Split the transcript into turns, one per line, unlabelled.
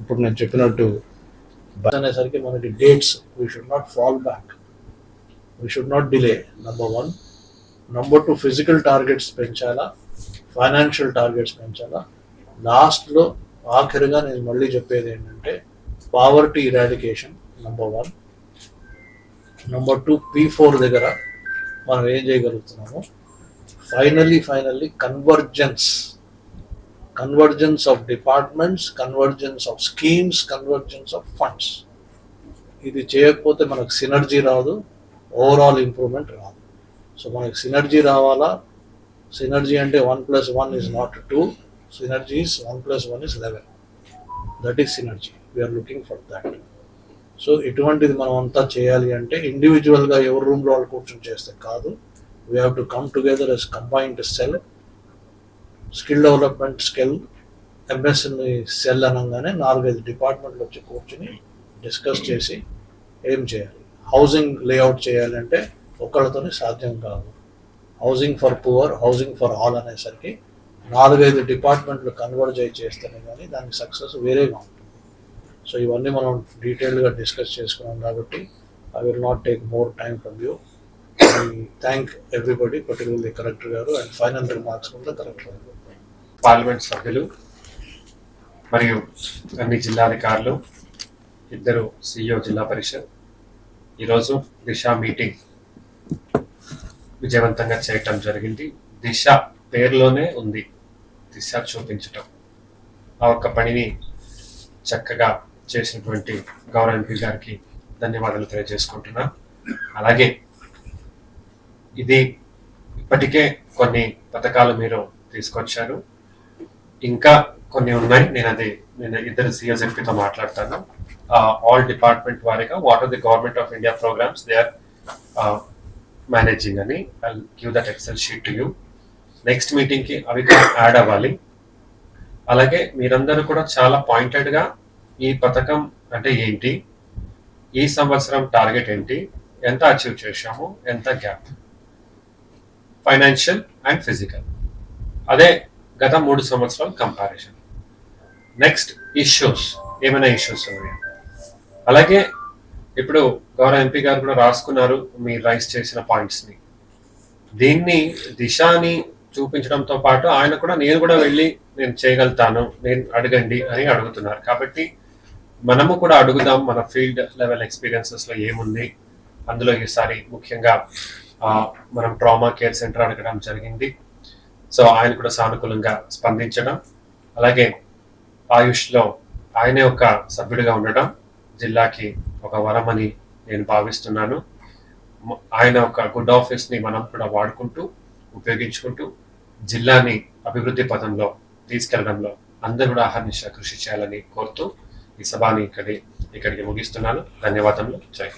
ఇప్పుడు నేను చెప్పినట్టు బస్ అనేసరికి మనకి dates we should not fall back we should not delay number one number two physical targets పెంచాలా? Financial targets పెంచాలా? లాస్ట్లో ఆఖరిగా నేను మళ్ళీ చెప్పేది ఏంటంటే poverty eradication number one number two P four దగ్గర మనం ఏం చేయగలుగుతున్నాము? Finally finally convergence convergence of departments convergence of schemes convergence of funds ఇది చేయకపోతే మనకు సినర్జీ రాదు ఓవరాల్ ఇంప్రూవ్మెంట్ రాదు. సో మనకి సినర్జీ రావాలా? సినర్జీ అంటే one plus one is not two synergy is one plus one is eleven that is synergy we are looking for that so ఇటువంటిది మనం అంతా చేయాలి అంటే ఇండివిజువల్గా ఎవరి రూమ్లో వాళ్ళు కూర్చొని చేస్తే కాదు. We have to come together as combined cell skill development skill ఎంఎస్ని cell అనగానే నాలుగైదు డిపార్ట్మెంట్లు వచ్చి కూర్చుని డిస్కస్ చేసి ఏం చేయాలి? హౌసింగ్ లేఅవుట్ చేయాలంటే ఒకళ్ళతోనే సాధ్యం కాదు. Housing for poor housing for all అనేసరికి నాలుగైదు డిపార్ట్మెంట్లు కన్వర్ట్ చేయి చేస్తేనే కానీ దానికి సక్సెస్ వేరేగా ఉంటుంది. సో ఇవన్నీ మనం డీటెయిల్గా డిస్కస్ చేసుకున్నాం కాబట్టి I will not take more time from you. I thank everybody particularly collector గారు అండ్ ఫైనల్ రిమార్క్స్ కూడా కలెక్టర్ గారు.
పార్లమెంట్ సభ్యులు మరియు అన్ని జిల్లాధికారులు ఇద్దరు సిఇఓ జిల్లా పరిషత్. ఈరోజు దిశ మీటింగ్ విజయవంతంగా చేయటం జరిగింది. దిశ పేరులోనే ఉంది. దిశ చూపించటం. ఆ ఒక్క పనిని చక్కగా చేసినటువంటి గౌరవ ఎంపీ గారికి ధన్యవాదాలు తెలియజేసుకుంటున్నా. అలాగే ఇది ఇప్పటికే కొన్ని పథకాలు మీరు తీసుకొచ్చారు. ఇంకా కొన్ని ఉన్నాయి. నేను అది నేను ఇద్దరు సిఎస్ ఎంపీతో మాట్లాడతాను. ఆల్ డిపార్ట్మెంట్ వారిగా what are the government of India programmes they are managing అని. I give that excel sheet to you next మీటింగ్కి అవి యాడ్ అవ్వాలి. అలాగే మీరందరూ కూడా చాలా పాయింటెడ్గా ఈ పథకం అంటే ఏంటి? ఈ సంవత్సరం టార్గెట్ ఏంటి? ఎంత అచీవ్ చేశాము? ఎంత గ్యాప్ ఫైనాన్షియల్ అండ్ ఫిజికల్ అదే గత మూడు సంవత్సరాల కంపారిజన్ నెక్స్ట్ ఇష్యూస్ ఏమైనా ఇష్యూస్ ఉన్నాయి? అలాగే ఇప్పుడు గౌరవ ఎంపీ గారు కూడా రాసుకున్నారు మీరు రైస్ చేసిన పాయింట్స్ని దీన్ని దిశాని చూపించడంతో పాటు ఆయన కూడా నేను కూడా వెళ్ళి నేను చేయగలుగుతాను నేను అడగండి అని అడుగుతున్నారు. కాబట్టి మనము కూడా అడుగుదాం మన ఫీల్డ్ లెవెల్ ఎక్స్పీరియన్సెస్లో ఏముంది? అందులో ఈసారి ముఖ్యంగా మనం ట్రామా కేర్ సెంటర్ అడగడం జరిగింది. సో ఆయన కూడా సానుకూలంగా స్పందించడం అలాగే ఆయుష్లో ఆయనే ఒక సభ్యుడిగా ఉండడం జిల్లాకి ఒక వరమని నేను భావిస్తున్నాను. ఆయన ఒక గుడ్ ఆఫీస్ని మనం కూడా వాడుకుంటూ ఉపయోగించుకుంటూ జిల్లాని అభివృద్ధి పథంలో తీసుకెళ్ళడంలో అందరూ కూడా అహర్నిశ కృషి చేయాలని కోరుతూ ఈ సభని ఇక్కడి ఇక్కడికి ముగిస్తున్నాను. ధన్యవాదములు. జై